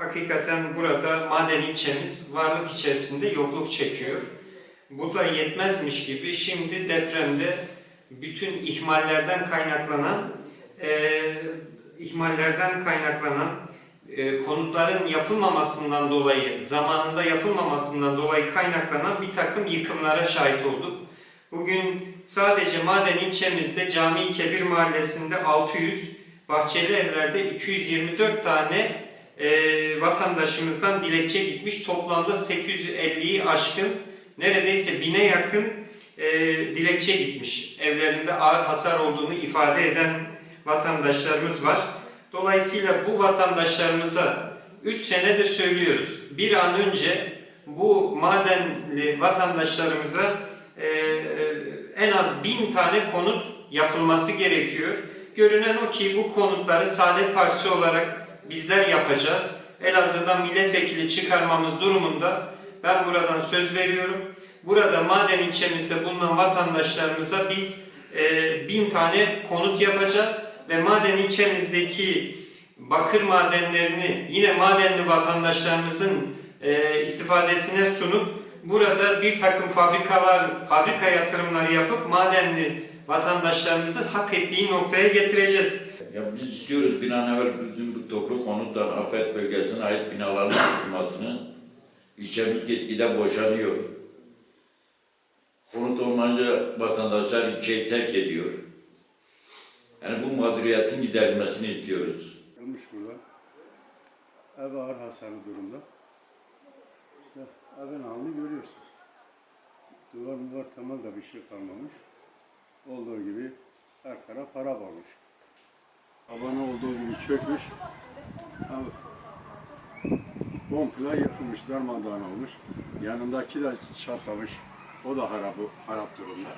Hakikaten burada maden ilçemiz varlık içerisinde yokluk çekiyor. Bu da yetmezmiş gibi şimdi depremde bütün ihmallerden kaynaklanan e, ihmallerden kaynaklanan e, konutların yapılmamasından dolayı, zamanında yapılmamasından dolayı kaynaklanan bir takım yıkımlara şahit olduk. Bugün sadece Maden ilçemizde Cami Kebir Mahallesi'nde 600, Bahçeli Evler'de 224 tane e, vatandaşımızdan dilekçe gitmiş. Toplamda 850'yi aşkın, neredeyse bine yakın e, dilekçe gitmiş. Evlerinde ağır hasar olduğunu ifade eden vatandaşlarımız var. Dolayısıyla bu vatandaşlarımıza 3 senedir söylüyoruz. Bir an önce bu madenli vatandaşlarımıza e, e, en az bin tane konut yapılması gerekiyor. Görünen o ki bu konutları Saadet Partisi olarak bizler yapacağız. Elazığ'dan milletvekili çıkarmamız durumunda ben buradan söz veriyorum. Burada maden ilçemizde bulunan vatandaşlarımıza biz e, bin tane konut yapacağız ve maden ilçemizdeki bakır madenlerini yine madenli vatandaşlarımızın e, istifadesine sunup burada bir takım fabrikalar, fabrika yatırımları yapıp madenli vatandaşlarımızın hak ettiği noktaya getireceğiz. Ya biz istiyoruz bir an evvel bütün bu toplu konutlar afet bölgesine ait binaların yapılmasını. İlçemiz gitgide boşalıyor. Konut olmayınca vatandaşlar ilçeyi terk ediyor. Yani bu mağduriyetin giderilmesini istiyoruz. Yapılmış burada. Ev ağır hasarlı durumda. İşte evin halini görüyorsunuz. Duvar duvar tamam da bir şey kalmamış. Olduğu gibi her taraf harap olmuş. Tabanı olduğu gibi çökmüş. Komple yıkılmış, darmadağın olmuş. Yanındaki de çatlamış. O da harap, harap durumda.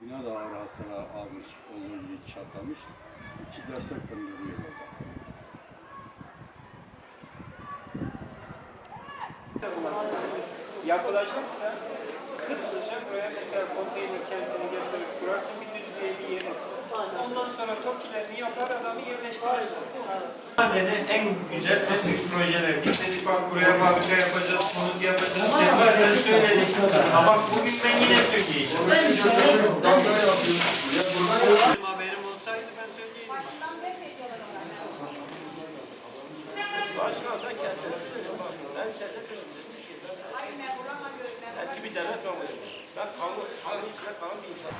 Bina da ağır hasar almış, olduğu gibi çatlamış. İki destek kırılıyor orada. Yapılacaksa kırılacak oraya Yapar adamı yerleştirirsin. Madene en güzel en büyük projeler. Biz dedik bak buraya fabrika yapacağız, konut yapacağız. Defaten söyledik. Ama bak bugün ben yine söyleyeceğim. Benim haberim olsaydı ben söyleyeydim. Başkan ben kendim bak ben kendim eski bir devlet kamuoyu. Ben kamu, kamu içinde kalan bir insan.